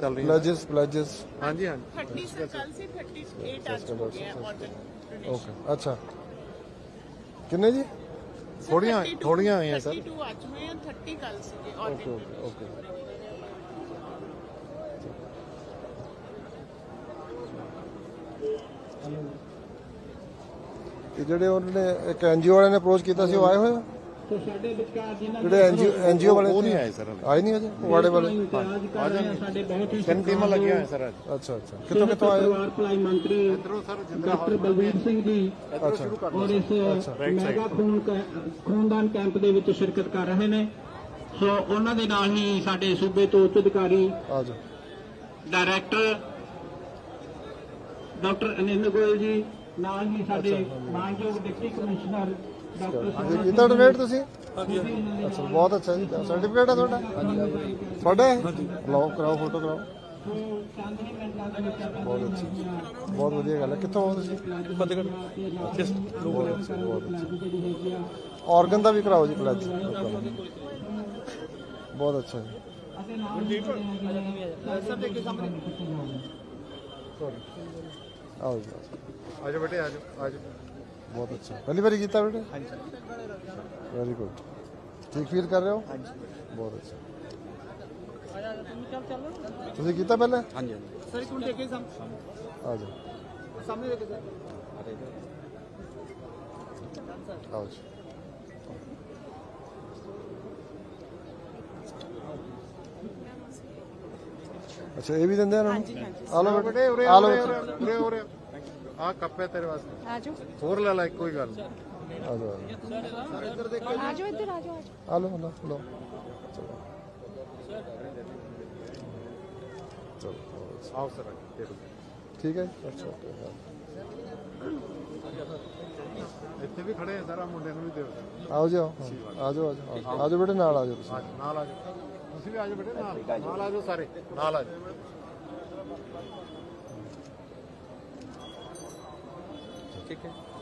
ਚੱਲ ਰਹੀ ਹਾਂਜੀ ਹਾਂਜੀ। 30 से कल 38 आज हो गया है ਓਕੇ ਅੱਛਾ। ਕਿੰਨੇ ਜੀ? ਥੋੜੀਆਂ ਥੋੜੀਆਂ ਆਈਆਂ ਸਰ। 32 ਅੱਜ ਹੋਏ ਆ 30 ਕੱਲ ਸੀਗੇ ਓਕੇ ਓਕੇ ਓਕੇ ਜਿਹੜੇ ਉਹਨਾਂ ਨੇ ਇੱਕ ਐਨਜੀਓ ਵਾਲਿਆਂ ਨੇ ਅਪਰੋਚ ਕੀਤਾ ਸੀ ਉਹ ਆਏ ਹੋਏ ਆ? ਤੋ ਸਾਡੇ ਵਿਚਕਾਰ ਜਿਨ੍ਹਾਂ ਜਿਹੜੇ ਐਨਜੀਓ ਐਨਜੀਓ ਵਾਲੇ ਉਹ ਨਹੀਂ? ਆਏ ਸਰ ਹਾਲੇ। ਆਏ ਨਹੀਂ ਅਜੇ? ਵਾੜੇ ਵਾਲੇ? ਇੰਤਜ਼ਾਜ ਕਰ ਰਹੇ ਆ ਸਾਡੇ ਬਹੁਤ ਹੀ ਤਿੰਨ ਟੀਮਾਂ ਲੱਗੀਆਂ ਹੋਈਆਂ ਸਰ ਅੱਜ। ਅੱਛਾ ਅੱਛਾ। ਕਿੱਥੋਂ ਕਿੱਥੋਂ ਆਏ? ਹੋ? ਪਰਿਵਾਰ ਭਲਾਈ ਮੰਤਰੀ ਇਧਰੋਂ ਸਰ ਜਿੰਦਰਾ ਡਾਕਟਰ ਬਲਵੀਰ ਸਿੰਘ ਜੀ। ਅੱਛਾ ਔਰ ਇਸ ਮੈਗਾ ਖੂਨ ਖੂਨਦਾਨ ਕੈਂਪ ਦੇ ਵਿੱਚ ਸ਼ਿਰਕਤ ਕਰ ਰਹੇ ਨੇ। ਸੋ ਉਹਨਾਂ ਦੇ ਨਾਲ ਹੀ ਸਾਡੇ ਸੂਬੇ ਤੋਂ ਉੱਚ ਅਧਿਕਾਰੀ ਆ ਜਾਓ। ਡਾਇਰੈਕਟਰ ਡਾਕਟਰ ਅਨਿੰਦ ਗੋਇਲ ਜੀ ਨਾਲ ਹੀ ਸਾਡੇ ਮਾਨਯੋਗ ਡਿਪਟੀ ਕਮਿਸ਼ਨਰ ਇਹ ਕੀਤਾ ਡੋਨੇਟ ਤੁਸੀਂ? ਅੱਛਾ, ਬਹੁਤ ਅੱਛਾ ਜੀ ਸਰਟੀਫਿਕੇਟ ਹੈ ਤੁਹਾਡਾ? ਤੁਹਾਡਾ ਲਓ, ਕਰਾਓ ਫੋਟੋ ਕਰਾਓ। ਬਹੁਤ ਅੱਛੀ ਬਹੁਤ ਵਧੀਆ ਗੱਲ ਹੈ। ਕਿੱਥੋਂ ਆਓ ਤੁਸੀਂ? ਫਤਿਹਗੜ੍ਹ ਬਹੁਤ ਅੱਛਾ ਬਹੁਤ ਅੱਛਾ। ਆਰਗਨ ਦਾ ਵੀ ਕਰਾਓ ਜੀ ਪਲੇਜ ਬਹੁਤ ਅੱਛਾ ਜੀ, ਆਓ ਜੀ। ਆਜੋ ਬੇਟੇ, ਆਜੋ ਆਜੋ। ਬਹੁਤ ਅੱਛਾ। ਪਹਿਲੀ ਵਾਰੀ ਕੀਤਾ ਬੇਟੇ? ਹਾਂਜੀ ਵੈਰੀ ਗੁੱਡ ਠੀਕ ਫੀਲ ਕਰ ਰਹੇ ਹੋ? ਹਾਂਜੀ ਬਹੁਤ ਅੱਛਾ। ਤੁਸੀਂ ਕੀਤਾ ਪਹਿਲੇ? ਹਾਂਜੀ ਸਰ ਇੱਕ ਮਿੰਟ ਦੇਖੇ ਸਾਹਮਣੇ। ਆ ਜਾਓ। ਸਾਹਮਣੇ ਦੇਖੇ ਸਰ ਆਓ ਜੀ। ਅੱਛਾ ਇਹ ਵੀ ਦਿੰਦੇ ਆ ਨੂੰ? ਆ ਲਓ ਬੇਟੇ। ਉਰੇ ਆ ਲਓ ਉਰੇ ਬੱਚੇ। ਉਰੇ ਉਰੇ। ਆ ਕੱਪ ਹੈ ਤੇਰੇ ਵਾਸਤੇ। ਆਜੋ ਹੋਰ ਲੈ ਲੈ ਕੋਈ ਗੱਲ। ਆ ਜਾਓ ਆਜੋ ਇੱਧਰ ਆਜੋ ਆਜੋ ਆ ਲਓ ਲਓ ਲਓ। ਚਲੋ। ਚਲੋ। ਆਓ ਸਰ ਦੇ ਦਿਓ। ਠੀਕ ਹੈ ਅੱਛਾ ਹਾਂ। ਇੱਥੇ ਵੀ ਖੜੇ ਆ ਸਾਰਾ ਮੁੰਡੇ ਨੂੰ ਵੀ ਦਿਓ ਸਰ। ਆਓ ਆ। ਜਾਓ ਆ ਜਾਓ ਆ ਜਾਓ। ਬੇਟੇ ਨਾਲ ਆ ਜਾਓ ਤੁਸੀਂ। ਆ ਨਾਲ ਆਜੋ ਤੁਸੀਂ ਵੀ ਆਜੋ ਬੇਟੇ ਨਾਲ। ਨਾਲ ਆਜੋ ਸਾਰੇ। ਨਾਲ ਆਜੋ ਠੀਕ ਹੈ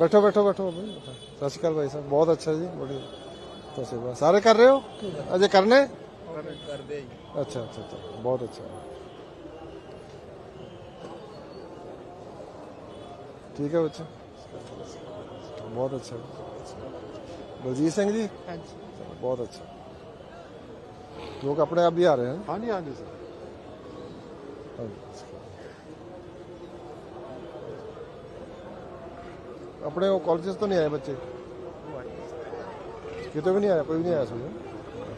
बैठो बैठो बैठो भाई सत श्रीकाल भाई साहब बहुत अच्छा जी बढ़िया तो सारे कर रहे हो? अजय करने? कर दे अच्छा अच्छा अच्छा बहुत अच्छा। ठीक है बच्चे? बहुत अच्छा। बलजीत सिंह जी? बहुत अच्छा। लोग अपने आप भी आ रहे हैं। हाँ जी हाँ जी सर। हाँ ਹਨ ਹਾਂਜੀ ਹਾਂਜੀ ਸਰ ਆਪਣੇ ਉਹ ਕਾਲਜਸ ਤੋਂ ਨਹੀਂ ਆਏ ਬੱਚੇ ਕਿਤੇ ਵੀ ਨਹੀਂ ਆਇਆ ਕੋਈ ਵੀ ਨਹੀਂ ਆਇਆ ਸੀ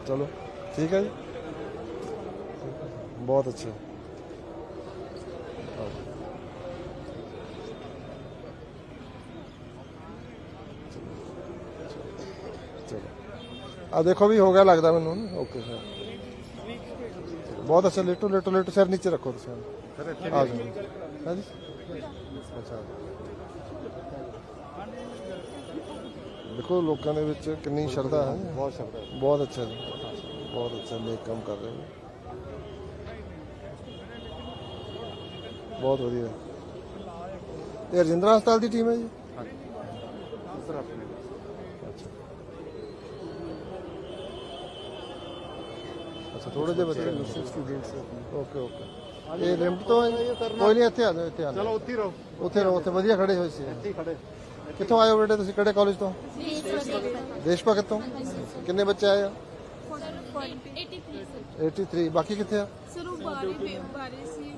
ਚਲੋ ਠੀਕ ਹੈ ਜੀ ਬਹੁਤ ਅੱਛਾ ਆਓ। ਚਲੋ ਆ ਦੇਖੋ ਵੀ ਹੋ ਗਿਆ ਲੱਗਦਾ ਮੈਨੂੰ ਓਕੇ ਸਰ ਬਹੁਤ ਅੱਛਾ ਲੇਟੋ ਲੇਟੋ ਲੇਟੋ ਸਿਰ ਨੀਚੇ ਰੱਖੋ ਤੁਸੀਂ ਸਰ ਇੱਥੇ ਆ ਜਾਓ ਹਾਂਜੀ ਅੱਛਾ ਦੇਖੋ ਲੋਕਾਂ ਦੇ ਵਿੱਚ ਕਿੰਨੀ ਸ਼ਰਧਾ ਹੈ। ਬਹੁਤ ਸ਼ੁਕਰੀਆ ਬਹੁਤ ਅੱਛਾ ਜੀ। ਬਹੁਤ ਅੱਛਾ ਨੇਕ ਕੰਮ ਕਰ ਰਹੇ ਨੇ। ਬਹੁਤ ਵਧੀਆ। ਇਹ ਰਜਿੰਦਰਾ ਹਸਪਤਾਲ ਦੀ ਟੀਮ ਹੈ ਜੀ? ਸਰ ਆਪਣੇ ਅੱਛਾ। ਥੋੜੇ ਜਿਹੇ ਬੱਚੇ ਸਟੂਡੈਂਟਸ ਓਕੇ ਓਕੇ। ਇਹ ਲਿਮਟ ਤੋਂ ਹੈ? ਕੋਈ ਨਹੀਂ ਇੱਥੇ ਆ ਜਾਓ ਇੱਥੇ ਆ ਚਲੋ ਉੱਥੇ ਹੀ ਰਹੋ। ਉੱਥੇ ਰਹੋ ਉੱਥੇ ਵਧੀਆ ਖੜੇ ਹੋਏ ਸੀ। ਇੱਥੇ ਹੀ ਖੜੇ। ਕਿੱਥੋਂ ਆਏ ਹੋ ਬੇਟੇ ਤੁਸੀਂ? ਕਿਹੜੇ ਕਾਲਜ ਤੋਂ? ਦੇਸ਼ ਭਗਤ ਤੋਂ? ਕਿੰਨੇ ਬੱਚੇ ਆਏ ਆ 83 ਬਾਕੀ ਕਿੱਥੇ ਆ? ਸਰ ਉਹ ਬਾਰੇ ਬਾਰੇ ਸੀ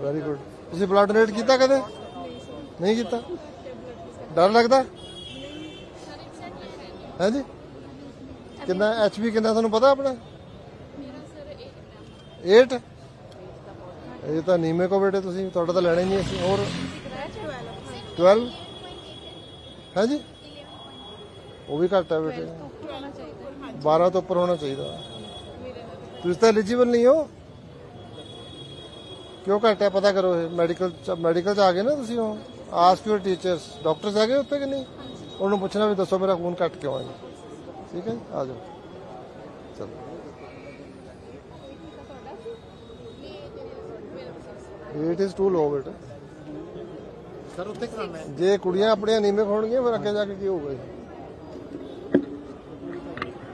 ਵੈਰੀ ਗੁੱਡ ਤੁਸੀਂ ਬਲੱਡ ਡੋਨੇਟ ਕੀਤਾ ਕਦੇ? ਨਹੀਂ ਕੀਤਾ? ਡਰ ਲੱਗਦਾ? ਹੈ ਜੀ ਕਿੰਨਾ ਐਚਪੀ ਕਿੰਨਾ ਤੁਹਾਨੂੰ ਪਤਾ ਆਪਣਾ? ਮੇਰਾ ਸਰ 8 ਇਹ ਤਾਂ ਨੀਮੇ ਕੋ ਬੇਟੇ ਤੁਸੀਂ, ਤੁਹਾਡਾ ਤਾਂ ਲੈਣਾ ਹੀ ਨਹੀਂ ਅਸੀਂ, ਹੋਰ? 12 ਹੈ ਜੀ ਉਹ ਵੀ ਘੱਟ ਹੈ ਬੇਟੇ। ਉੱਪਰ 12 ਤੋਂ ਉੱਪਰ ਹੋਣਾ ਚਾਹੀਦਾ। ਤੁਸੀਂ ਤਾਂ ਐਲੀਜੀਬਲ ਨਹੀਂ ਹੋ। ਕਿਉਂ ਘੱਟ ਹੈ ਪਤਾ ਕਰੋ ਇਹ ਮੈਡੀਕਲ ਮੈਡੀਕਲ ਚ ਆ ਗਏ ਨਾ ਤੁਸੀਂ ਉਹ। ਆਸਕ ਯੂਰ ਟੀਚਰਸ ਡਾਕਟਰਸ ਹੈਗੇ ਉੱਤੇ ਕਿ ਨਹੀਂ? ਉਹਨੂੰ ਪੁੱਛਣਾ ਵੀ ਦੱਸੋ ਮੇਰਾ ਖੂਨ ਘੱਟ ਕਿਉਂ ਹੈ ਠੀਕ ਹੈ ਜੀ? ਆ ਜਾਓ। ਇਟ ਇਜ਼ ਟੂ ਲੋ ਬੇਟਾ। ਸਰ ਉੱਥੇ ਕਰਾਣਾ ਹੈ। ਜੇ ਕੁੜੀਆਂ ਆਪਣੀਆਂ ਅਨੀਮਿਕ ਹੋਣਗੀਆਂ ਫਿਰ ਅੱਗੇ ਜਾ ਕੇ ਕੀ ਹੋਊਗਾ ਜੀ?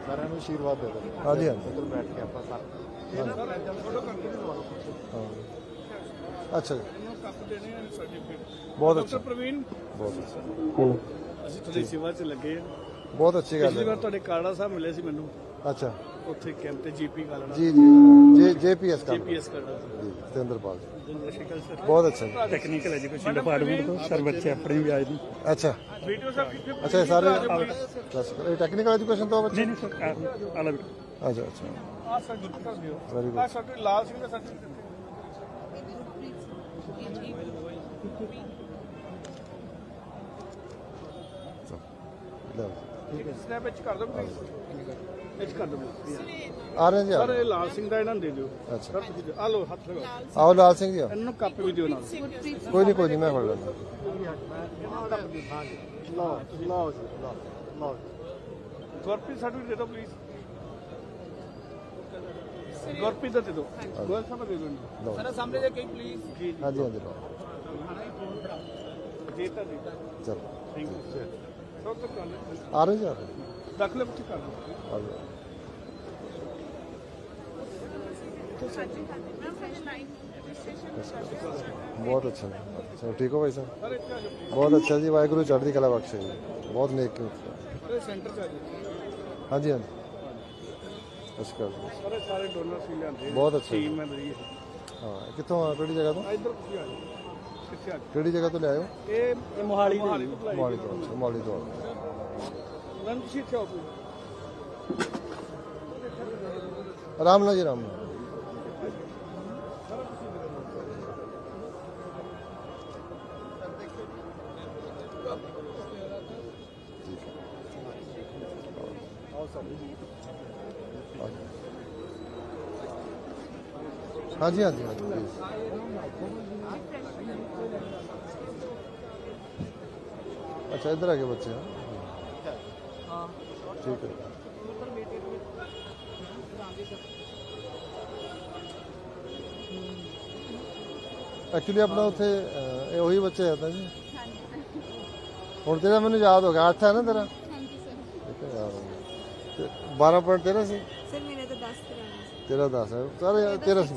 ਸਾਰਿਆਂ ਨੂੰ ਆਸ਼ੀਰਵਾਦ ਦੇ ਦਿਓ। ਹਾਂਜੀ ਹਾਂਜੀ। ਇੱਧਰ ਬੈਠ ਕੇ ਆਪਾਂ ਸਾਰੇ। ਅੱਛਾ ਜੀ। ਬਹੁਤ ਅੱਛਾ। ਪ੍ਰਵੀਨ। ਬਹੁਤ ਅੱਛਾ। ਅਸੀਂ ਤੁਹਾਡੀ ਸੇਵਾ 'ਚ ਲੱਗੇ ਹਾਂ। ਬਹੁਤ ਅੱਛੀ ਗੱਲ ਪਿਛਲੀ ਵਾਰ ਹੈ ਤੁਹਾਡੇ ਕਾੜਾ ਸਾਹਿਬ ਮਿਲੇ ਸੀ ਮੈਨੂੰ। ਅੱਛਾ। ਉੱਥੇ ਕੈਂਪ ਤੇ ਜੀਪੀ ਕਾਲੜਾ ਜੀ ਜੀ ਜੇ ਜੇਪੀਐਸ ਕੰਮ ਜੀਪੀਐਸ ਕਾਲੜਾ ਜੀ। ਸਤਿੰਦਰਪਾਲ ਜੀ। General sir. ਬਹੁਤ ਅੱਛਾ ਜੀ। ਟੈਕਨੀਕਲ ਐਜੂਕੇਸ਼ਨ ਡਿਪਾਰਟਮੈਂਟ ਤੋਂ ਸਰ ਬੱਚੇ ਆਪਣੇ ਵੀ ਆਏ ਨੇ ਅੱਛਾ। ਵੀਡੀਓ ਸਾਹਿਬ ਅੱਛਾ ਇਹ ਸਾਰੇ ਕਲਾਸਿਕਲ ਇਹ ਟੈਕਨੀਕਲ ਐਜੂਕੇਸ਼ਨ ਤੋਂ ਆ ਬੱਚੇ? ਨਹੀਂ ਸਰ ਆਲਾ ਵੀ ਅੱਛਾ ਅੱਛਾ। ਆ ਸਰ ਗੁਰਪ੍ਰੀਤ ਕਰ ਦਿਓ ਵੈਰੀ ਆ ਗੁੱਡ ਸਾਡੇ ਲਾਲ ਸਿੰਘ ਦਾ ਸਰਟੀਫਿਕੇਟ ਸਨੈਪ ਵਿੱਚ ਕਰ ਦਿਓ ਪਲੀਜ਼ ਵਿੱਚ ਕਰ ਦਿਓ। please। ਆ ਰਹੇ ਜੀ ਆ ਸਰ। ਇਹ ਲਾਲ ਸਿੰਘ ਦਾ ਇਹਨਾਂ ਨੂੰ ਦੇ ਦਿਓ। ਅੱਛਾ। ਸਰ ਤੁਸੀਂ। ਆ ਲਓ ਹੱਥ ਲਗਾਓ ਆਓ ਲਾਲ ਸਿੰਘ ਜੀ ਆਓ। ਇਹਨਾਂ ਨੂੰ ਕੱਪ ਵੀ ਦਿਓ ਨਾਲ। ਕੋਈ ਨਹੀਂ ਕੋਈ ਨਹੀਂ ਮੈਂ ਫੜ ਲੈਂਦਾ। ਲਓ ਲਓ ਜੀ ਲਓ ਲਓ ਗੁਰਪ੍ਰੀਤ ਸਰਟੀਫਿਕੇਟ ਦੇ ਦਿਓ ਪਲੀਜ਼ ਗੁਰਪ੍ਰੀਤ ਦਾ ਦੇ ਦਿਓ। ਗੋਲ ਸਾਹਿਬ ਦਾ ਦੇ ਦਿਓ ਲਓ। ਸਰ ਸਾਹਮਣੇ ਦੇ ਕਈ ਪਲੀਜ਼ ਜੀ ਹਾਂਜੀ ਹਾਂਜੀ ਲਓ। ਜੀ ਤਾਂ ਜੀ ਚਲੋ। ਥੈਂਕ ਯੂ ਸਰ ਤੋਂ ਕਰ ਲਓ ਆ ਰਹੇ। ਜੀ ਕਰ ਲਓ ਬਹੁਤ ਅੱਛਾ ਜੀ। ਚਲੋ ਠੀਕ ਹੋ ਭਾਈ ਸਾਹਿਬ? ਸਰ ਬਹੁਤ ਅੱਛਾ ਜੀ ਵਾਹਿਗੁਰੂ ਚੜ੍ਹਦੀ ਕਲਾ ਬਖਸ਼ੇ ਜੀ। ਬਹੁਤ ਨੇਕ ਸਰ ਸੈਂਟਰ ਚ ਆ ਜਾਓ। ਹਾਂਜੀ ਹਾਂਜੀ। ਅਸ਼ਕਰ ਸਾਰੇ ਸਾਰੇ ਡੋਨਰ ਸੀ ਲਿਆਂਦੇ। ਬਹੁਤ ਅੱਛਾ ਜੀ। ਟੀਮ ਹੈ ਮੇਰੀ ਹਾਂ ਕਿੱਥੋਂ ਆ? ਕਿਹੜੀ ਜਗ੍ਹਾ ਤੋਂ? ਇੱਧਰ ਤੁਸੀਂ ਆ ਜਾਓ। ਕਿਹੜੀ ਜਗ੍ਹਾ ਤੋਂ ਲਿਆਇਓ ਇਹ ਮੋਹਾਲੀ ਮੋਹਾਲੀ ਤੋਂ ਮੌਲੀ ਤੋਂ ਮੌਲੀ ਤੋਂ ਆਓ। ਮੈਂ ਆਰਾਮ ਨਾਲ ਜੀ, ਆਰਾਮ ਨਾਲ। ਆ ਹਾਂਜੀ ਹਾਂਜੀ ਹਾਂਜੀ ਅੱਛਾ, ਇੱਧਰ ਆ ਗਏ ਬੱਚੇ, ਹਾਂ। ਠੀਕ ਹੈ। ਐਕਚੁਅਲੀ ਆਪਣਾ ਉੱਥੇ ਅਹ, ਇਹ ਉਹੀ ਬੱਚੇ ਆ ਤਾਂ ਜੀ। ਹੁਣ ਤੇਰਾ ਮੈਨੂੰ ਯਾਦ ਹੋ ਗਿਆ 8 ਹੈ ਨਾ ਤੇਰਾ? ਹਾਂਜੀ ਸਰ ਠੀਕ ਹੈ ਯਾਦ ਹੋ ਗਿਆ। ਤੇ 12 ਪੁਆਇੰਟ ਤੇਰਾ ਸੀ? ਸਰ ਮੇਰੇ ਤਾਂ 10 ਕਰਾਉਣਾ ਸੀ। ਤੇਰਾ 10 ਹੈ। ਸਾਰੇ ਤੇਰਾ ਸੀ।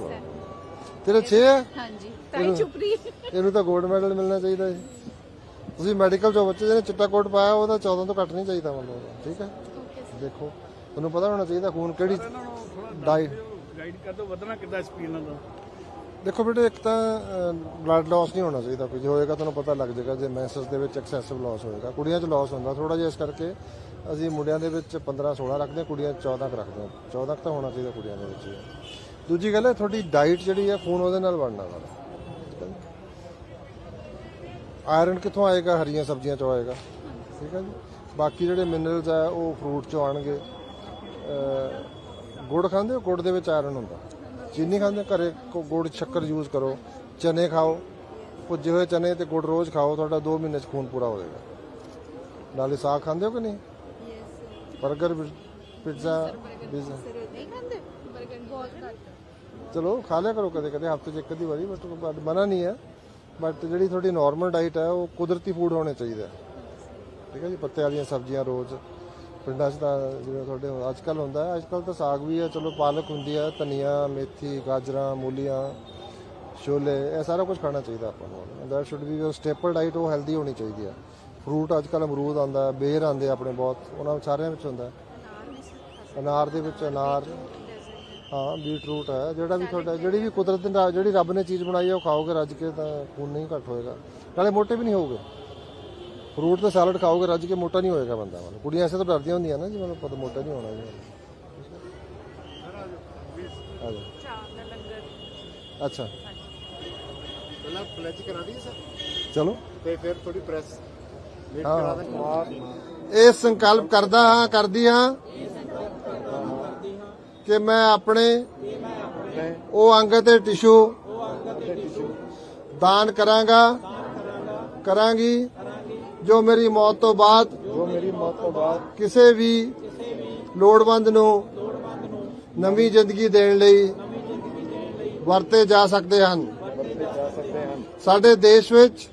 ਤੇਰਾ 6 ਹੈ? ਹਾਂਜੀ ਤਾਂ ਹੀ ਚੁੱਪ ਰਹੀ। ਇਹਨੂੰ ਤਾਂ 골ਡ ਮੈਡਲ ਮਿਲਣਾ ਚਾਹੀਦਾ ਸੀ ਤੁਸੀਂ ਮੈਡੀਕਲ ਚੋਂ ਬੱਚੇ ਜਿਹਨੇ ਚਿੱਟਾ ਕੋਟ ਪਾਇਆ ਉਹਦਾ 14 ਤੋਂ ਘੱਟ ਨਹੀਂ ਚਾਹੀਦਾ ਮਤਲਬ ਠੀਕ ਹੈ? ਦੇਖੋ। ਤੁਹਾਨੂੰ ਪਤਾ ਹੋਣਾ ਚਾਹੀਦਾ ਖੂਨ ਕਿਹੜੀ ਡਾਈਟ ਗਾਈਡ ਕਰ ਦਿਓ ਵਧਣਾ ਕਿੱਦਾਂ ਸਪੀਡ ਦਾ ਦੇਖੋ ਬੇਟੇ ਇੱਕ ਤਾਂ ਬਲੱਡ ਲਾਸ ਨਹੀਂ ਹੋਣਾ ਚਾਹੀਦਾ ਕੋਈ। ਜੇ ਹੋਏਗਾ ਤੁਹਾਨੂੰ ਪਤਾ ਲੱਗ ਜਾਏਗਾ ਜੇ ਮੈਂਸਸ ਦੇ ਵਿੱਚ ਐਕਸੈਸਿਵ ਲਾਸ ਹੋਏਗਾ। ਕੁੜੀਆਂ 'ਚ ਲਾਸ ਹੁੰਦਾ ਥੋੜਾ ਜਿਹਾ ਇਸ ਕਰਕੇ ਅਸੀਂ ਮੁੰਡਿਆਂ ਦੇ ਵਿੱਚ 15 16 ਰੱਖਦੇ ਹਾਂ ਕੁੜੀਆਂ 'ਚ 14 ਕੁ ਰੱਖਦੇ ਹਾਂ। 14 ਕੁ ਤਾਂ ਹੋਣਾ ਚਾਹੀਦਾ ਕੁੜੀਆਂ ਦੇ ਵਿੱਚ। ਦੂਜੀ ਗੱਲ ਹੈ ਤੁਹਾਡੀ ਡਾਈਟ ਜਿਹੜੀ ਹੈ ਖੂਨ ਉਹਦੇ ਨਾਲ ਬਣਨਾ ਵਾਲਾ ਆਇਰਨ ਕਿੱਥੋਂ ਆਏਗਾ? ਹਰੀਆਂ ਸਬਜ਼ੀਆਂ ਚੋਂ ਆਏਗਾ। ਠੀਕ ਹੈ ਜੀ? ਬਾਕੀ ਜਿਹੜੇ ਮਿਨਰਲਸ ਆ, ਉਹ ਫਰੂਟ ਚੋਂ ਆਣਗੇ। ਗੁੜ ਖਾਂਦੇ ਹੋ? ਗੁੜ ਦੇ ਵਿੱਚ ਆਇਰਨ ਹੁੰਦਾ। ਚੀਨੀ ਖਾਂਦੇ ਹੋ? ਘਰੇ ਗੁੜ ਸ਼ੱਕਰ ਯੂਜ਼ ਕਰੋ। ਚਨੇ ਖਾਓ। ਭੁੱਜੇ ਹੋਏ ਚਨੇ ਤੇ ਗੁੜ ਰੋਜ਼ ਖਾਓ, ਤੁਹਾਡਾ 2 ਮਹੀਨੇ ਚ ਖੂਨ ਪੂਰਾ ਹੋ ਜਾਏਗਾ। ਨਾਲੇ ਸਾਗ ਖਾਂਦੇ ਹੋ ਕਿ ਨਹੀਂ? 버ਗਰ ਪੀਜ਼ਾ ਪੀਜ਼ਾ ਚਲੋ, ਖਾ ਲਿਆ ਕਰੋ ਕਦੇ ਕਦੇ। ਹਫ਼ਤੇ ਚ ਇੱਕ ਅੱਧੀ ਵਾਰੀ, ਬਟ ਮਨਾ ਨਹੀਂ ਹੈ। ਬਟ ਜਿਹੜੀ ਤੁਹਾਡੀ ਨਾਰਮਲ ਡਾਈਟ ਹੈ, ਉਹ ਕੁਦਰਤੀ ਫੂਡ ਹੋਣੇ ਚਾਹੀਦਾ ਠੀਕ ਹੈ ਜੀ ਪੱਤੇ ਵਾਲੀਆਂ ਸਬਜ਼ੀਆਂ ਰੋਜ਼। ਪਿੰਡਾਂ 'ਚ ਤਾਂ ਜਿਵੇਂ ਤੁਹਾਡੇ ਅੱਜ ਕੱਲ ਹੁੰਦਾ ਹੈ ਅੱਜ ਕੱਲ ਤਾਂ ਸਾਗ ਵੀ ਹੈ, ਚਲੋ ਪਾਲਕ ਹੁੰਦੀ ਹੈ, ਧਨੀਆ, ਮੇਥੀ, ਗਾਜਰਾਂ, ਮੂਲੀਆਂ, ਛੋਲੇ, ਇਹ ਸਾਰਾ ਕੁਝ ਖਾਣਾ ਚਾਹੀਦਾ ਆਪਾਂ ਨੂੰ। That should be your staple diet ਉਹ ਹੈਲਦੀ ਹੋਣੀ ਚਾਹੀਦੀ ਹੈ। ਫਰੂਟ ਅੱਜ ਕੱਲ ਅਮਰੂਦ ਆਂਦਾ ਬੇਰ ਆਂਦੇ ਆਪਣੇ ਬਹੁਤ, ਉਹਨਾਂ ਸਾਰਿਆਂ ਵਿੱਚ ਹੁੰਦਾ। ਅਨਾਰ ਦੇ ਵਿੱਚ ਅਨਾਰ, ਹਾਂ ਬੀਟਰੂਟ ਹੈ, ਜਿਹੜਾ ਵੀ ਤੁਹਾਡਾ, ਜਿਹੜੀ ਵੀ ਕੁਦਰਤ ਦੀ ਨਾਲ ਜਿਹੜੀ ਰੱਬ ਨੇ ਚੀਜ਼ ਬਣਾਈ ਹੈ, ਉਹ ਖਾਓਗੇ, ਰੱਜ ਕੇ ਤਾਂ ਖੂਨ ਨਹੀਂ ਘੱਟ ਹੋਏਗਾ। ਨਾਲੇ ਮੋਟੇ ਵੀ ਨਹੀਂ ਹੋਗੇ ਫਰੂਟ ਤੇ ਸੈਲਡ ਖਾਓਗੇ ਰੱਜ ਕੇ ਮੋਟਾ ਨਹੀਂ ਹੋਏਗਾ ਬੰਦਾ ਮਤਲਬ। ਕੁੜੀਆਂ ਐਸੇ ਤਾਂ ਡਰਦੀਆਂ ਹੁੰਦੀਆਂ ਨਾ ਜੀ ਮੈਨੂੰ ਪਤਾ ਮੋਟਾ ਨਹੀਂ ਹੋਣਾ ਜੀ। ਆ ਜਾਓ। ਚਾਹ ਦਾ ਲੰਗਰ ਅੱਛਾ। ਪਹਿਲਾਂ ਪਲੇਜ ਕਰਾ ਦੀ ਸਰ? ਚਲੋ। ਤੇ ਫਿਰ ਥੋੜੀ ਪ੍ਰੈਸ ਇਹ ਸੰਕਲਪ ਕਰਦਾ ਹਾਂ ਕਰਦੀ ਹਾਂ। ਕਿ ਮੈਂ ਆਪਣੇ ਉਹ ਅੰਗ ਤੇ ਟਿਸ਼ੂ ਦਾਨ ਕਰਾਂਗਾ। ਕਰਾਂਗੀ। ਜੋ ਮੇਰੀ ਮੌਤ ਤੋਂ ਬਾਅਦ ਜੋ ਮੇਰੀ ਮੌਤ ਤੋਂ ਬਾਅਦ ਕਿਸੇ ਵੀ ਲੋੜਵੰਦ ਨੂੰ ਨਵੀਂ ਜ਼ਿੰਦਗੀ ਦੇਣ ਲਈ ਵਰਤੇ ਜਾ ਸਕਦੇ ਹਨ। ਵਰਤੇ ਜਾ ਸਕਦੇ ਹਨ। ਸਾਡੇ ਦੇਸ਼ ਵਿੱਚ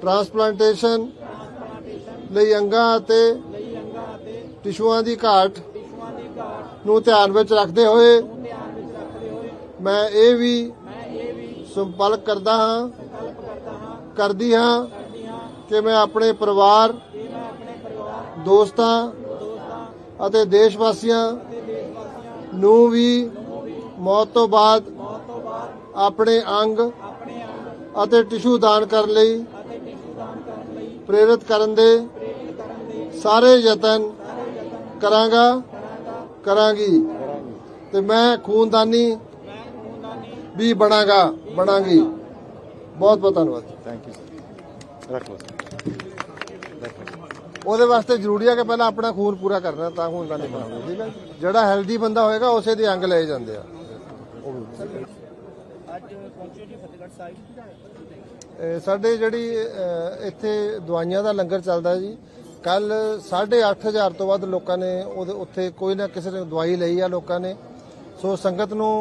ਟ੍ਰਾਂਸਪਲਾਂਟੇਸ਼ਨ ਲਈ ਅੰਗਾਂ ਅਤੇ ਟਿਸ਼ੂਆਂ ਦੀ ਘਾਟ ਨੂੰ ਧਿਆਨ ਵਿੱਚ ਰੱਖਦੇ ਹੋਏ ਮੈਂ ਇਹ ਵੀ ਸੰਪਰਕ ਕਰਦਾ ਹਾਂ ਕਰਦੀ ਹਾਂ। ਕਿ ਮੈਂ ਆਪਣੇ ਪਰਿਵਾਰ, ਦੋਸਤਾਂ ਅਤੇ ਦੇਸ਼ ਵਾਸੀਆਂ ਨੂੰ ਵੀ ਮੌਤ ਤੋਂ ਬਾਅਦ ਆਪਣੇ ਅੰਗ ਅਤੇ ਟਿਸ਼ੂ ਦਾਨ ਕਰਨ ਲਈ ਪ੍ਰੇਰਿਤ ਕਰਨ ਦੇ ਸਾਰੇ ਯਤਨ ਕਰਾਂਗਾ, ਕਰਾਂਗੀ ਤੇ ਮੈਂ ਖੂਨਦਾਨੀ ਵੀ ਬਣਾਗਾ, ਬਣਾਂਗੀ। ਬਹੁਤ ਬਹੁਤ ਧੰਨਵਾਦ ਥੈਂਕ ਯੂ ਰੱਖ ਲਓ। ਉਹਦੇ ਵਾਸਤੇ ਜ਼ਰੂਰੀ ਹੈ ਕਿ ਪਹਿਲਾਂ ਆਪਣਾ ਖੂਨ ਪੂਰਾ ਕਰਨਾ, ਤਾਂ ਖੂਨਦਾਨੀ ਬਣਾਉਣਾ ਠੀਕ ਹੈ ਜਿਹੜਾ ਹੈਲਦੀ ਬੰਦਾ ਹੋਏਗਾ, ਉਸੇ ਦੇ ਅੰਗ ਲਏ ਜਾਂਦੇ ਆ। ਸਾਡੇ ਜਿਹੜੀ ਇੱਥੇ ਦਵਾਈਆਂ ਦਾ ਲੰਗਰ ਚੱਲਦਾ ਜੀ ਕੱਲ 8500 ਤੋਂ ਵੱਧ ਲੋਕਾਂ ਨੇ ਉਹਦੇ, ਉੱਥੇ ਕੋਈ ਨਾ ਕਿਸੇ ਨੇ ਦਵਾਈ ਲਈ ਆ ਲੋਕਾਂ ਨੇ। ਸੋ ਸੰਗਤ ਨੂੰ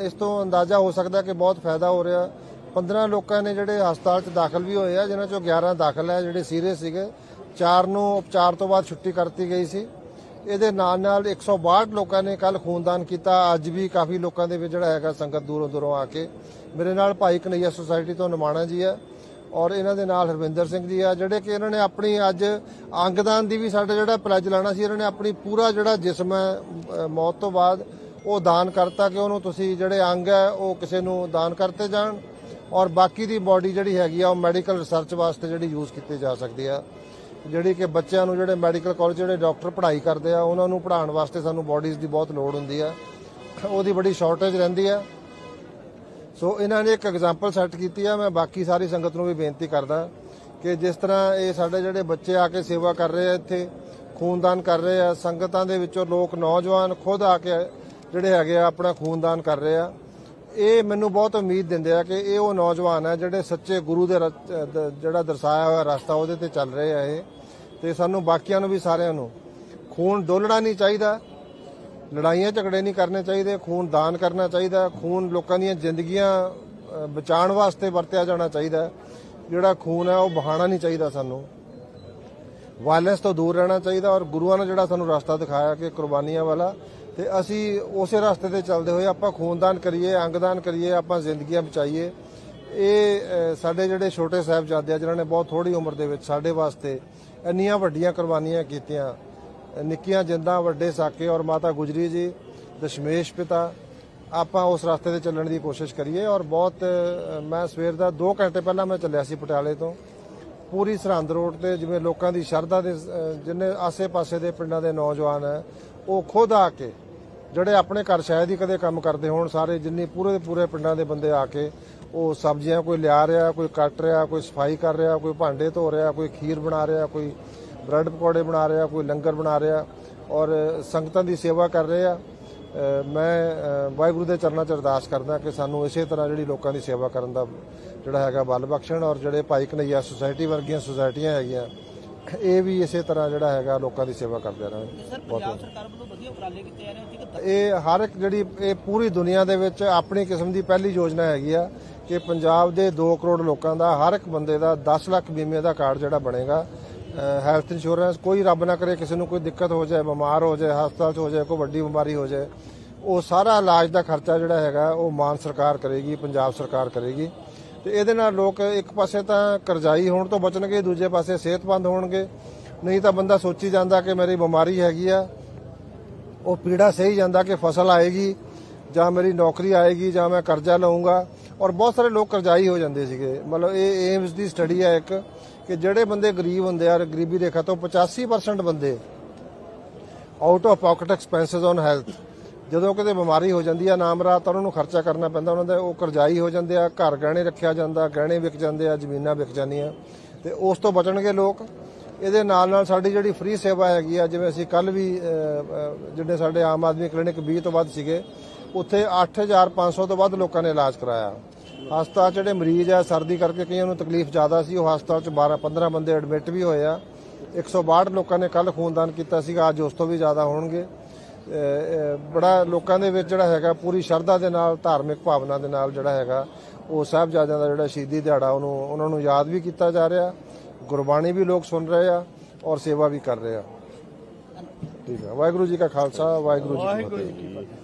ਇਸ ਤੋਂ ਅੰਦਾਜ਼ਾ ਹੋ ਸਕਦਾ ਕਿ ਬਹੁਤ ਫਾਇਦਾ ਹੋ ਰਿਹਾ। 15 ਲੋਕਾਂ ਨੇ ਜਿਹੜੇ ਹਸਪਤਾਲ 'ਚ ਦਾਖਲ ਵੀ ਹੋਏ ਆ, ਜਿਨ੍ਹਾਂ ਚੋਂ 11 ਦਾਖਲ ਹੈ ਜਿਹੜੇ ਸੀਰੀਅਸ ਸੀਗੇ। ਚਾਰ ਨੂੰ ਉਪਚਾਰ ਤੋਂ ਬਾਅਦ ਛੁੱਟੀ ਕਰਤੀ ਗਈ ਸੀ। ਇਹਦੇ ਨਾਲ ਨਾਲ 162 ਲੋਕਾਂ ਨੇ ਕੱਲ ਖੂਨਦਾਨ ਕੀਤਾ। ਅੱਜ ਵੀ ਕਾਫੀ ਲੋਕਾਂ ਦੇ ਵਿੱਚ ਜਿਹੜਾ ਹੈਗਾ ਸੰਗਤ ਦੂਰੋਂ ਦੂਰੋਂ ਆ ਕੇ ਮੇਰੇ ਨਾਲ ਭਾਈ ਕਨਈਆ ਸੁਸਾਇਟੀ ਤੋਂ ਨਿਮਾਣਾ ਜੀ ਆ ਔਰ ਇਹਨਾਂ ਦੇ ਨਾਲ ਹਰਵਿੰਦਰ ਸਿੰਘ ਜੀ ਆ, ਜਿਹੜੇ ਕਿ ਇਹਨਾਂ ਨੇ ਆਪਣੀ ਅੱਜ ਅੰਗਦਾਨ ਦੀ ਵੀ ਸਾਡਾ ਜਿਹੜਾ ਪਲੱਜ ਲਾਣਾ ਸੀ, ਇਹਨਾਂ ਨੇ ਆਪਣੀ ਪੂਰਾ ਜਿਹੜਾ ਜਿਸਮ ਹੈ ਮੌਤ ਤੋਂ ਬਾਅਦ ਉਹ ਦਾਨ ਕਰਤਾ ਕਿ ਉਹਨੂੰ ਤੁਸੀਂ ਜਿਹੜੇ ਅੰਗ ਹੈ, ਉਹ ਕਿਸੇ ਨੂੰ ਦਾਨ ਕਰਤੇ ਜਾਣ। ਔਰ ਬਾਕੀ ਦੀ ਬਾਡੀ ਜਿਹੜੀ ਹੈਗੀ ਆ, ਉਹ ਮੈਡੀਕਲ ਰਿਸਰਚ ਵਾਸਤੇ ਜਿਹੜੀ ਯੂਜ਼ ਕੀਤੀ ਜਾ ਸਕਦੀ ਆ। ਜਿਹੜੀ ਕਿ ਬੱਚਿਆਂ ਨੂੰ ਜਿਹੜੇ ਮੈਡੀਕਲ ਕਾਲਜ ਜਿਹੜੇ ਡਾਕਟਰ ਪੜ੍ਹਾਈ ਕਰਦੇ ਆ, ਉਹਨਾਂ ਨੂੰ ਪੜ੍ਹਾਉਣ ਵਾਸਤੇ ਸਾਨੂੰ ਬਾਡੀਜ਼ ਦੀ ਬਹੁਤ ਲੋੜ ਹੁੰਦੀ ਆ। ਉਹਦੀ ਬੜੀ ਸ਼ਾਰਟੇਜ ਰਹਿੰਦੀ ਆ। ਸੋ ਇਹਨਾਂ ਨੇ ਇੱਕ ਐਗਜ਼ਾਮਪਲ ਸੈੱਟ ਕੀਤੀ ਆ। ਮੈਂ ਬਾਕੀ ਸਾਰੀ ਸੰਗਤ ਨੂੰ ਵੀ ਬੇਨਤੀ ਕਰਦਾ ਕਿ ਜਿਸ ਤਰ੍ਹਾਂ ਇਹ ਸਾਡੇ ਜਿਹੜੇ ਬੱਚੇ ਆ ਕੇ ਸੇਵਾ ਕਰ ਰਹੇ ਆ ਇੱਥੇ, ਖੂਨਦਾਨ ਕਰ ਰਹੇ ਆ, ਸੰਗਤਾਂ ਦੇ ਵਿੱਚੋਂ ਲੋਕ ਨੌਜਵਾਨ ਖੁਦ ਆ ਕੇ ਜਿਹੜੇ ਹੈਗੇ ਆ, ਆਪਣਾ ਖੂਨਦਾਨ ਕਰ ਰਹੇ ਆ। ਇਹ ਮੈਨੂੰ ਬਹੁਤ ਉਮੀਦ ਦਿੰਦੇ ਆ ਕਿ ਇਹ ਉਹ ਨੌਜਵਾਨ ਆ ਜਿਹੜੇ ਸੱਚੇ ਗੁਰੂ ਦੇ ਰ- ਜਿਹੜਾ ਦਰਸਾਇਆ ਹੋਇਆ ਰਸਤਾ ਉਹਦੇ ਤੇ ਚੱਲ ਰਹੇ ਆ ਇਹ। ਤੇ ਸਾਨੂੰ ਬਾਕੀਆਂ ਨੂੰ ਵੀ ਸਾਰਿਆਂ ਨੂੰ ਖੂਨ ਡੋਲਣਾ ਨਹੀਂ ਚਾਹੀਦਾ, ਲੜਾਈਆਂ ਝਗੜੇ ਨਹੀਂ ਕਰਨੇ ਚਾਹੀਦੇ, ਖੂਨ ਦਾਨ ਕਰਨਾ ਚਾਹੀਦਾ, ਖੂਨ ਲੋਕਾਂ ਦੀਆਂ ਜ਼ਿੰਦਗੀਆਂ ਬਚਾਉਣ ਵਾਸਤੇ ਵਰਤਿਆ ਜਾਣਾ ਚਾਹੀਦਾ। ਜਿਹੜਾ ਖੂਨ ਹੈ ਉਹ ਬਹਾਣਾ ਨਹੀਂ ਚਾਹੀਦਾ ਸਾਨੂੰ। ਵਾਇਲੈਂਸ ਤੋਂ ਦੂਰ ਰਹਿਣਾ ਚਾਹੀਦਾ ਔਰ ਗੁਰੂਆਂ ਨੇ ਜਿਹੜਾ ਸਾਨੂੰ ਰਸਤਾ ਦਿਖਾਇਆ ਕਿ ਕੁਰਬਾਨੀਆਂ ਵਾਲਾ ਤੇ ਅਸੀਂ ਉਸੇ ਰਸਤੇ ਤੇ ਚੱਲਦੇ ਹੋਏ ਆਪਾਂ ਖੂਨਦਾਨ ਕਰੀਏ, ਅੰਗਦਾਨ ਕਰੀਏ, ਆਪਾਂ ਜ਼ਿੰਦਗੀਆਂ ਬਚਾਈਏ। ਇਹ ਸਾਡੇ ਜਿਹੜੇ ਛੋਟੇ ਸਾਹਿਬਜ਼ਾਦੇ ਆ ਜਿਨ੍ਹਾਂ ਨੇ ਬਹੁਤ ਥੋੜੀ ਉਮਰ ਦੇ ਵਿੱਚ ਸਾਡੇ ਵਾਸਤੇ ਇੰਨੀਆਂ ਵੱਡੀਆਂ ਕੁਰਬਾਨੀਆਂ ਕੀਤੀਆਂ, ਨਿੱਕੀਆਂ ਜਿੰਦਾਂ, ਵੱਡੇ ਸਾਕੇ ਔਰ ਮਾਤਾ ਗੁਜਰੀ ਜੀ, ਦਸ਼ਮੇਸ਼ ਪਿਤਾ, ਆਪਾਂ ਉਸ ਰਸਤੇ ਤੇ ਚੱਲਣ ਦੀ ਕੋਸ਼ਿਸ਼ ਕਰੀਏ ਔਰ ਬਹੁਤ ਮੈਂ ਸਵੇਰ ਦਾ 2 ਘੰਟੇ ਪਹਿਲਾਂ ਮੈਂ ਚੱਲਿਆ ਸੀ ਪਟਿਆਲੇ ਤੋਂ। ਪੂਰੀ ਸਰਹੰਦ ਰੋਡ ਤੇ ਜਿਵੇਂ ਲੋਕਾਂ ਦੀ ਸ਼ਰਧਾ ਦੇ ਜਿੰਨੇ ਆਸੇ-ਪਾਸੇ ਦੇ ਪਿੰਡਾਂ ਦੇ ਨੌਜਵਾਨ ਹੈ ਉਹ ਖੁਦ ਆ ਕੇ ਜਿਹੜੇ ਆਪਣੇ ਘਰ ਸ਼ਾਇਦ ਹੀ ਕਦੇ ਕੰਮ ਕਰਦੇ ਹੋਣ, ਸਾਰੇ ਜਿੰਨੀ ਪੂਰੇ ਦੇ ਪੂਰੇ ਪਿੰਡਾਂ ਦੇ ਬੰਦੇ ਆ ਕੇ ਉਹ ਸਬਜ਼ੀਆਂ ਕੋਈ ਲਿਆ ਰਿਹਾ, ਕੋਈ ਕੱਟ ਰਿਹਾ, ਕੋਈ ਸਫ਼ਾਈ ਕਰ ਰਿਹਾ, ਕੋਈ ਭਾਂਡੇ ਧੋ ਰਿਹਾ, ਕੋਈ ਖੀਰ ਬਣਾ ਰਿਹਾ, ਕੋਈ ਬ੍ਰੈਡ ਪਕੌੜੇ ਬਣਾ ਰਿਹਾ, ਕੋਈ ਲੰਗਰ ਬਣਾ ਰਿਹਾ ਔਰ ਸੰਗਤਾਂ ਦੀ ਸੇਵਾ ਕਰ ਰਹੇ ਆ। ਮੈਂ ਵਾਹਿਗੁਰੂ ਦੇ ਚਰਨਾਂ 'ਚ ਅਰਦਾਸ ਕਰਦਾ ਕਿ ਸਾਨੂੰ ਇਸੇ ਤਰ੍ਹਾਂ ਜਿਹੜੀ ਲੋਕਾਂ ਦੀ ਸੇਵਾ ਕਰਨ ਦਾ ਜਿਹੜਾ ਹੈਗਾ ਬਲ ਬਖਸ਼ਣ ਔਰ ਜਿਹੜੇ ਭਾਈ ਕਨਈਆ ਸੁਸਾਇਟੀ ਵਰਗੀਆਂ ਸੁਸਾਇਟੀਆਂ ਹੈਗੀਆਂ, ਇਹ ਵੀ ਇਸੇ ਤਰ੍ਹਾਂ ਜਿਹੜਾ ਹੈਗਾ ਲੋਕਾਂ ਦੀ ਸੇਵਾ ਕਰਦੇ ਰਹਿਣ। ਸਰ, ਪੰਜਾਬ ਸਰਕਾਰ ਵੱਲੋਂ ਵਧੀਆ ਉਪਰਾਲੇ ਕੀਤੇ ਜਾ ਰਹੇ ਇਹ ਹਰ ਇੱਕ ਜਿਹੜੀ ਇਹ ਪੂਰੀ ਦੁਨੀਆ ਦੇ ਵਿੱਚ ਆਪਣੀ ਕਿਸਮ ਦੀ ਪਹਿਲੀ ਯੋਜਨਾ ਹੈਗੀ ਆ ਕਿ ਪੰਜਾਬ ਦੇ 2 ਕਰੋੜ ਲੋਕਾਂ ਦਾ ਹਰ ਇੱਕ ਬੰਦੇ ਦਾ 10 ਲੱਖ ਬੀਮੇ ਦਾ ਕਾਰਡ ਜਿਹੜਾ ਬਣੇਗਾ। ਹੈਲਥ ਇੰਸ਼ੋਰੈਂਸ ਕੋਈ ਰੱਬ ਨਾ ਕਰੇ, ਕਿਸੇ ਨੂੰ ਕੋਈ ਦਿੱਕਤ ਹੋ ਜਾਏ, ਬਿਮਾਰ ਹੋ ਜਾਏ, ਹਸਪਤਾਲ 'ਚ ਹੋ ਜਾਏ, ਕੋਈ ਵੱਡੀ ਬਿਮਾਰੀ ਹੋ ਜਾਏ, ਉਹ ਸਾਰਾ ਇਲਾਜ ਦਾ ਖਰਚਾ ਜਿਹੜਾ ਹੈਗਾ ਉਹ ਮਾਨ ਸਰਕਾਰ ਕਰੇਗੀ, ਪੰਜਾਬ ਸਰਕਾਰ ਕਰੇਗੀ। ਤੇ ਇਹਦੇ ਨਾਲ ਲੋਕ ਇੱਕ ਪਾਸੇ ਤਾਂ ਕਰਜ਼ਾਈ ਹੋਣ ਤੋਂ ਬਚਣਗੇ, ਦੂਜੇ ਪਾਸੇ ਸਿਹਤਮੰਦ ਹੋਣਗੇ। ਨਹੀਂ ਤਾਂ ਬੰਦਾ ਸੋਚੀ ਜਾਂਦਾ ਕਿ ਮੇਰੀ ਬਿਮਾਰੀ ਹੈਗੀ ਆ ਉਹ ਪੀੜਾ ਸਹੀ ਜਾਂਦਾ ਕਿ ਫਸਲ ਆਏਗੀ, ਜਾਂ ਮੇਰੀ ਨੌਕਰੀ ਆਏਗੀ, ਜਾਂ ਮੈਂ ਕਰਜ਼ਾ ਲਵਾਂਗਾ ਔਰ ਬਹੁਤ ਸਾਰੇ ਲੋਕ ਕਰਜ਼ਾਈ ਹੋ ਜਾਂਦੇ ਸੀਗੇ। ਮਤਲਬ ਇਹ ਏਮਸ ਦੀ ਸਟੱਡੀ ਹੈ ਇੱਕ, ਕਿ ਜਿਹੜੇ ਬੰਦੇ ਗਰੀਬ ਹੁੰਦੇ ਆ, ਗਰੀਬੀ ਰੇਖਾ ਤੋਂ 85% ਬੰਦੇ out of pocket expenses on health ਜਦੋਂ ਕਿਤੇ ਬਿਮਾਰੀ ਹੋ ਜਾਂਦੀ ਆ ਨਾਮਰਾ ਤਾਂ ਉਹਨਾਂ ਨੂੰ ਖਰਚਾ ਕਰਨਾ ਪੈਂਦਾ, ਉਹਨਾਂ ਦਾ ਉਹ ਕਰਜ਼ਾਈ ਹੋ ਜਾਂਦੇ ਆ, ਘਰ ਗਹਿਣੇ ਰੱਖਿਆ ਜਾਂਦਾ, ਗਹਿਣੇ ਵਿਕ ਜਾਂਦੇ ਆ, ਜ਼ਮੀਨਾਂ ਵਿਕ ਜਾਂਦੀਆਂ। ਤੇ ਉਸ ਤੋਂ ਬਚਣਗੇ ਲੋਕ। ਇਹਦੇ ਨਾਲ ਨਾਲ ਸਾਡੀ ਜਿਹੜੀ ਫ੍ਰੀ ਸੇਵਾ ਹੈਗੀ ਆ, ਜਿਵੇਂ ਅਸੀਂ ਕੱਲ ਵੀ ਜਿਹੜੇ ਸਾਡੇ ਆਮ ਆਦਮੀ ਕਲੀਨਿਕ 20 ਤੋਂ ਵੱਧ ਸੀਗੇ, ਉੱਥੇ 8500 ਤੋਂ ਵੱਧ ਲੋਕਾਂ ਨੇ ਇਲਾਜ ਕਰਾਇਆ। ਹਸਪਤਾਲ ਜਿਹੜੇ ਮਰੀਜ਼ ਆ, ਸਰਦੀ ਕਰਕੇ ਕਈਆਂ ਨੂੰ ਤਕਲੀਫ ਜ਼ਿਆਦਾ ਸੀ, ਉਹ ਹਸਪਤਾਲ 'ਚ 12 15 ਬੰਦੇ ਐਡਮਿਟ ਵੀ ਹੋਏ ਆ। 162 ਲੋਕਾਂ ਨੇ ਕੱਲ ਖੂਨਦਾਨ ਕੀਤਾ ਸੀਗਾ, ਅੱਜ ਉਸ ਤੋਂ ਵੀ ਜ਼ਿਆਦਾ ਹੋਣਗੇ। ਬੜਾ ਲੋਕਾਂ ਦੇ ਵਿੱਚ ਜਿਹੜਾ ਹੈਗਾ, ਪੂਰੀ ਸ਼ਰਧਾ ਦੇ ਨਾਲ, ਧਾਰਮਿਕ ਭਾਵਨਾ ਦੇ ਨਾਲ ਜਿਹੜਾ ਹੈਗਾ, ਉਹ ਸਾਹਿਬਜ਼ਾਦਿਆਂ ਦਾ ਜਿਹੜਾ ਸ਼ਹੀਦੀ ਦਿਹਾੜਾ, ਉਹਨੂੰ, ਉਹਨਾਂ ਨੂੰ ਯਾਦ ਵੀ ਕੀਤਾ ਜਾ ਰਿਹਾ। ਗੁਰਬਾਣੀ ਵੀ ਲੋਕ ਸੁਣ ਰਹੇ ਆ ਔਰ ਸੇਵਾ ਵੀ ਕਰ ਰਹੇ ਆ ਠੀਕ ਹੈ ਵਾਹਿਗੁਰੂ ਜੀ ਕਾ ਖਾਲਸਾ ਵਾਹਿਗੁਰੂ ਜੀ ਕੀ ਫਤਿਹ